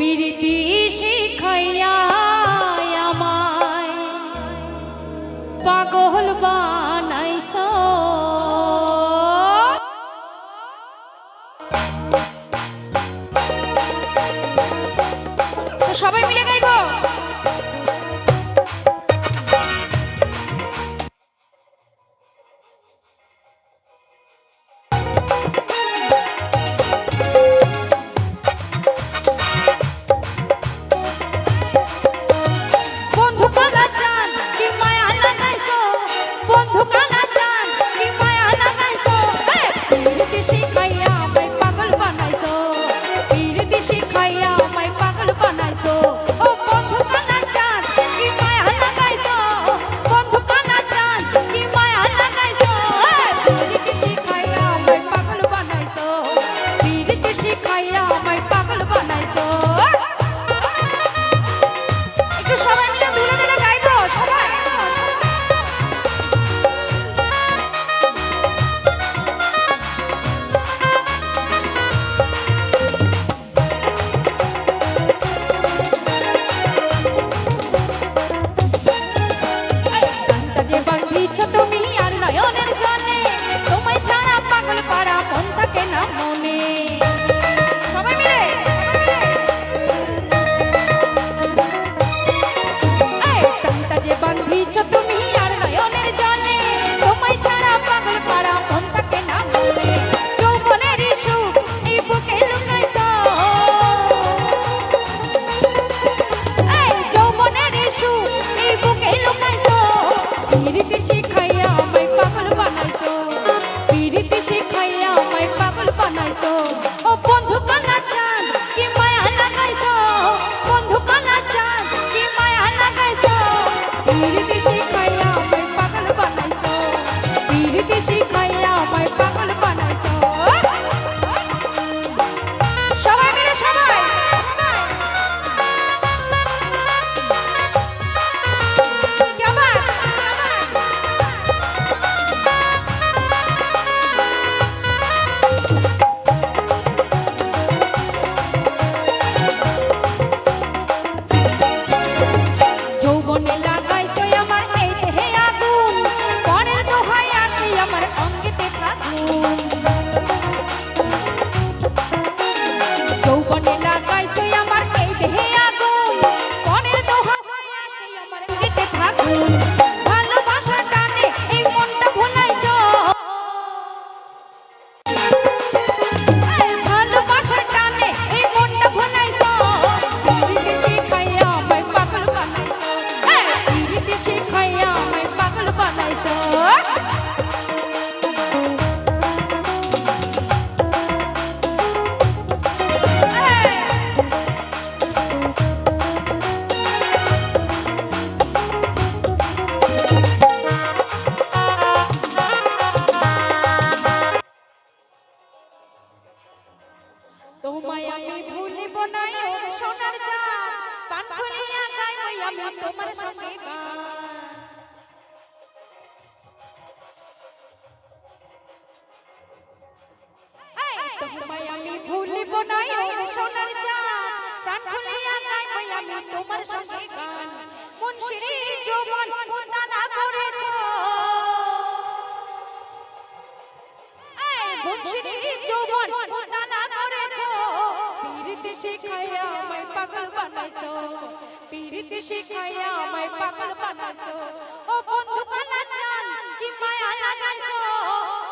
প্রীতি শিখাইয়া আমায়। সবাই মিলে আমি তোমার সঙ্গে তোমায় আমি ভুলিব নাই সোনার চাঁদ। প্রাণ খুলিয়া গাইব আমি তোমার সঙ্গে গান মুন্সিরি জোবান আমায় পাগল বানাইছো। পীড়িত শিখাইয়া আমায় পাগল বানাইছো। ও বন্ধু কালা চান, কি মায়া লাগাইছো?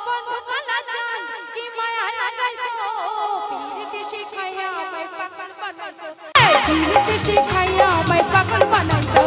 বন্ধু কালা চান, কি মায়া লাগাইছো? পীড়িত শিখাইয়া আমায় পাগল বানাইছো। পীড়িত শিখাইয়া আমায় পাগল বানাইছো।